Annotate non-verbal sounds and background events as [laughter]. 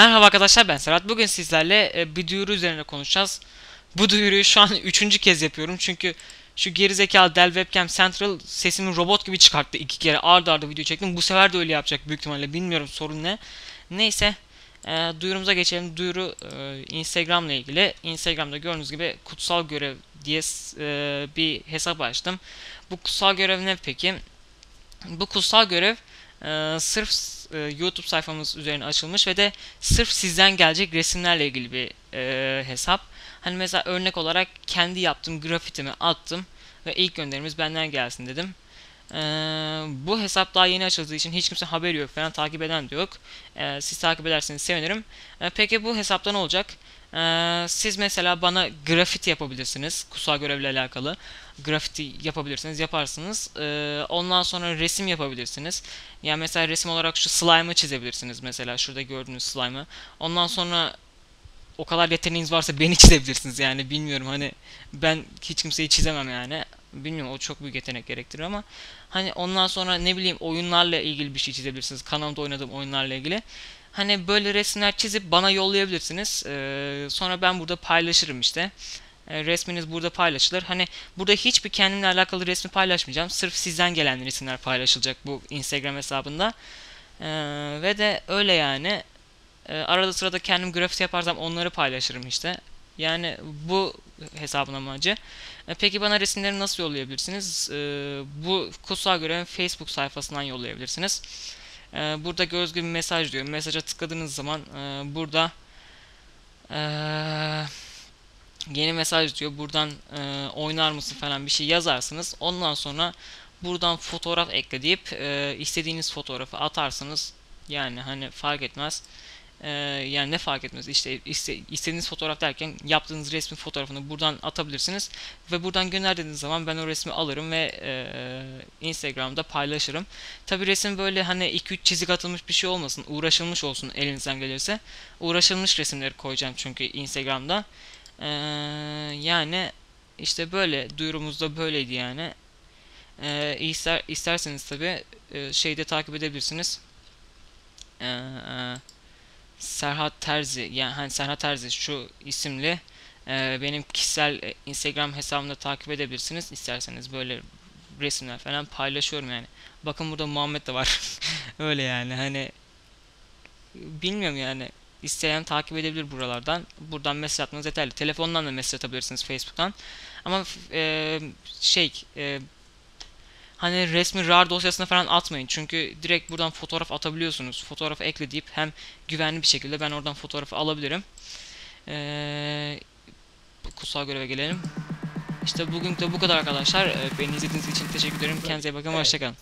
Merhaba arkadaşlar ben Serhat. Bugün sizlerle e, bir duyuru üzerine konuşacağız. Bu duyuruyu şu an [laughs] üçüncü kez yapıyorum çünkü şu gerizekalı Dell Webcam Central sesimi robot gibi çıkarttı. iki kere ardı ardı video çektim. Bu sefer de öyle yapacak büyük ihtimalle. Bilmiyorum sorun ne. Neyse e, duyurumuza geçelim. Duyuru e, Instagram'la ilgili. Instagram'da gördüğünüz gibi kutsal görev diye e, bir hesap açtım. Bu kutsal görev ne peki? Bu kutsal görev e, sırf e, YouTube sayfamız üzerine açılmış ve de sırf sizden gelecek resimlerle ilgili bir e, hesap. Hani mesela örnek olarak kendi yaptığım grafitimi attım ve ilk gönderimiz benden gelsin dedim. Ee, bu hesap daha yeni açıldığı için hiç kimse haberi yok falan takip eden de yok. Ee, siz takip ederseniz sevinirim. Ee, peki bu hesapta ne olacak? Ee, siz mesela bana grafiti yapabilirsiniz. Kutsal görevle alakalı. Grafiti yapabilirsiniz, yaparsınız. Ee, ondan sonra resim yapabilirsiniz. Yani mesela resim olarak şu slime'ı çizebilirsiniz mesela. Şurada gördüğünüz slime'ı. Ondan sonra o kadar yeteneğiniz varsa beni [laughs] çizebilirsiniz yani bilmiyorum hani ben hiç kimseyi çizemem yani bilmiyorum o çok büyük yetenek gerektirir ama hani ondan sonra ne bileyim oyunlarla ilgili bir şey çizebilirsiniz kanalımda oynadığım oyunlarla ilgili hani böyle resimler çizip bana yollayabilirsiniz ee, sonra ben burada paylaşırım işte ee, resminiz burada paylaşılır hani burada hiçbir kendimle alakalı resmi paylaşmayacağım sırf sizden gelen resimler paylaşılacak bu instagram hesabında ee, ve de öyle yani e, arada sırada kendim grafiti yaparsam onları paylaşırım işte. Yani bu hesabın amacı. E, peki bana resimleri nasıl yollayabilirsiniz? E, bu kutsal görevin Facebook sayfasından yollayabilirsiniz. E, burada göz gibi mesaj diyor. Mesaja tıkladığınız zaman e, burada e, yeni mesaj diyor. Buradan e, oynar mısın falan bir şey yazarsınız. Ondan sonra buradan fotoğraf ekle deyip e, istediğiniz fotoğrafı atarsınız. Yani hani fark etmez. Ee, yani ne fark etmez? İşte iste, istediğiniz fotoğraf derken yaptığınız resmin fotoğrafını buradan atabilirsiniz. Ve buradan gönderdiğiniz zaman ben o resmi alırım ve e, Instagram'da paylaşırım. Tabi resim böyle hani 2-3 çizik atılmış bir şey olmasın uğraşılmış olsun elinizden gelirse. Uğraşılmış resimleri koyacağım çünkü Instagram'da. Ee, yani işte böyle duyurumuzda böyleydi yani. Ee, ister, isterseniz tabi e, şeyde takip edebilirsiniz. Ee, Serhat Terzi yani hani Serhat Terzi şu isimli e, benim kişisel e, Instagram hesabımda takip edebilirsiniz isterseniz böyle resimler falan paylaşıyorum yani. Bakın burada Muhammed de var. [laughs] Öyle yani hani bilmiyorum yani isteyen takip edebilir buralardan. Buradan mesaj atmanız yeterli. Telefondan da mesaj atabilirsiniz Facebook'tan. Ama e, şey e, hani resmi RAR dosyasına falan atmayın. Çünkü direkt buradan fotoğraf atabiliyorsunuz. Fotoğrafı ekle deyip hem güvenli bir şekilde ben oradan fotoğrafı alabilirim. Ee, kutsal göreve gelelim. İşte bugün de bu kadar arkadaşlar. Ee, beni izlediğiniz için teşekkür ederim. Kendinize bakın. Hoşçakalın.